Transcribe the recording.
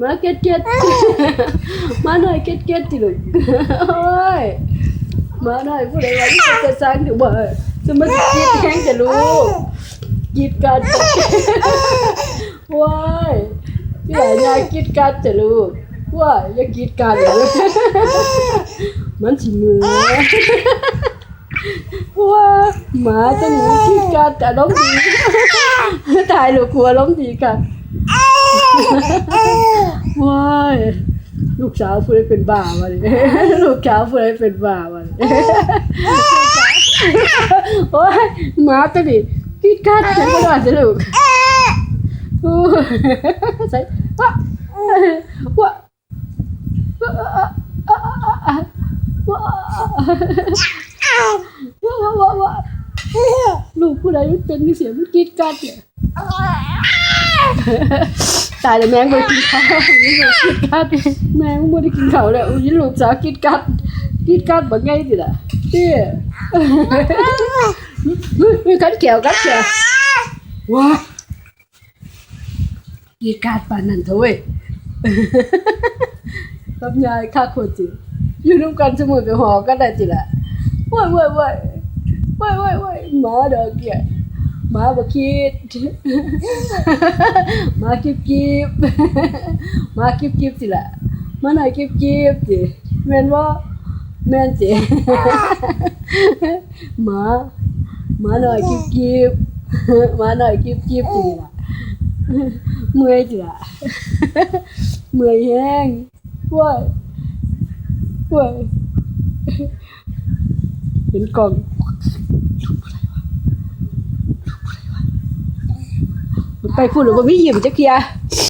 มณ์ดีแล้วกิดการแล้วติลูกเนี่ยโอ้ยหมาหน่อยหมาผู้ใดเนี่ยหมาคิดคิดสิละหมาคิดคิดสิละมาเก็ตเก็ตมาหน่อยเก็ตเก็ตจิลูกโอ้ยมาหน่อยผู้ใดว่าที่จะสร้างถึงบ่จะมาจีดแข้งจะลูกกีดกันว้ายพี่ใหญ่ยายกีดกันจะลูกว้ายอย่ากีดกันเลยมันสิมือว้าหมาจะหนูกีดกันแต่ล้มณ์ดีถ่ายลูกกลัวล้มณ์ดีค่ะ ว้ายลูกสาวผู้ใดเป็นบ้ามาดิลูกสาวผู้ใดเป็นบ้ามาดิโอ้ยหมาตัวนี้กินกัดฉันก็ได้สิลูกโอ้ยใส่วะวะวะวะวะวะวะลูกผู้ใดมันเป็นเสียงมันกินกัดเนี่ย ตายแล้วแมงบ่ได้กินข้าวนี่ลูกกินกัดแม่งบ่ได้กินข้าวแล้วอุ้ยลูกสาวกินกัดกินกัดแบ่ไงสิล่ะเด้มีกัดแก้วกัดแก้วว้ากินกัดปานนั้นเถอะเว้ยกับยายค่าโคตรจิอยู่ร่วมกันสมุนไปหอกันได้จิล่ะว้ายว้ายว้ายว้ายว้ายว้ายหมาดอกเกี้ย หมาบ่คิดมากิบกิบมากิบกิบสิละมาหน่อยกิบกิบสิแม่นว่าแม่นสิมามาหน่อยกิบกิบมาหน่อยกิบกิบสิละเมื่อยสิละเมื่อยแห้งว้ายว้ายเห็นกล่อง ไปพูดหรือว่าไม่ยิ้มจะเคลีย